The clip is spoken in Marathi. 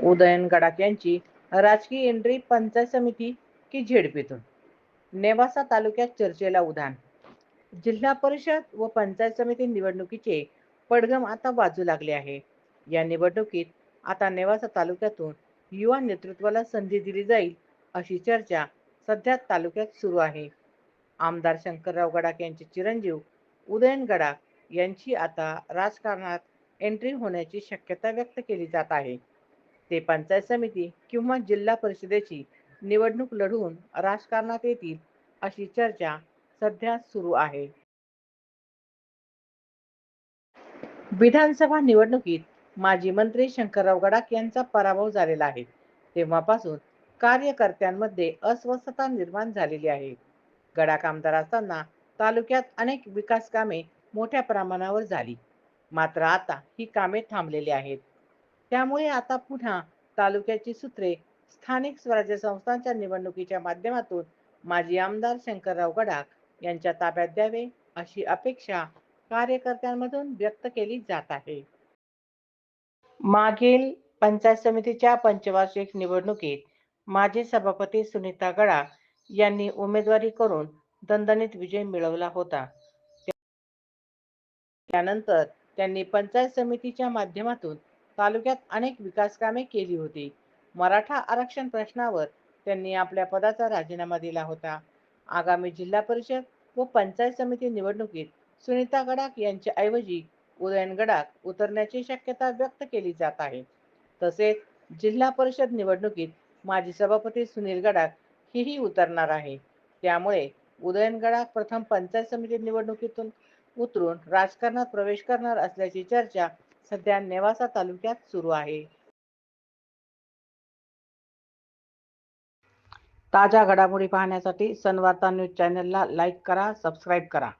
उदयन गडाख यांची राजकीय एंट्री पंचायत समिती की झेडपीतून. नेवासा तालुक्यात चर्चेला उधाण. जिल्हा परिषद व पंचायत समिती निवडणुकीचे पडगम आता वाजू लागले आहे. या निवडणुकीत आता नेवासा तालुक्यातून युवा नेतृत्वाला संधी दिली जाईल अशी चर्चा सध्या तालुक्यात सुरू आहे. आमदार शंकरराव गडाख यांचे चिरंजीव उदयन गडाख यांची आता राजकारणात एंट्री होण्याची शक्यता व्यक्त केली जात आहे. ते पंचायत समिती किंवा जिल्हा परिषदेची निवडणूक लढवून राजकारणात येतील अशी चर्चा सध्या सुरू आहे. विधानसभा निवडणुकीत माजी मंत्री शंकरराव गडाख यांचा पराभव झालेला आहे. तेव्हापासून कार्यकर्त्यांमध्ये अस्वस्थता निर्माण झालेली आहे. गडाख आमदार असताना तालुक्यात अनेक विकास कामे मोठ्या प्रमाणावर झाली. मात्र आता ही कामे थांबलेली आहेत. त्यामुळे आता पुन्हा तालुक्याची सूत्रे स्थानिक स्वराज्य संस्थांच्या निवडणुकीच्या माध्यमातून माजी आमदार शंकरराव गडाख यांच्या ताब्यात द्यावे अशी अपेक्षा कार्यकर्त्यांमधून व्यक्त केली जात आहे. मागील पंचायत समितीच्या पंचवार्षिक निवडणुकीत माजी सभापती सुनीता गडाख यांनी उमेदवारी करून दणदणीत विजय मिळवला होता. त्यानंतर त्यांनी पंचायत समितीच्या माध्यमातून तालुक्यात अनेक विकास कामे केली होती. मराठा आरक्षण प्रश्नावर त्यांनी आपल्या पदाचा राजीनामा दिला होता. आगामी जिल्हा परिषद व पंचायत समिती निवडणुकीत सुनीता गडाख यांच्या ऐवजी उदयन गडाख उतरण्याची शक्यता व्यक्त केली जात आहे. तसेच जिल्हा परिषद निवडणुकीत माजी सभापती सुनील गडाख हीही उतरणार आहे. त्यामुळे उदयन गडाख प्रथम पंचायत समिती निवडणुकीतून उतरून राजकारणात प्रवेश करणार असल्याची चर्चा सध्या नेवासा तालुक्यात सुरू आहे. ताज्या घडामोडी पाहण्यासाठी सनवार्ता न्यूज चॅनलला लाईक करा सबस्क्राईब करा.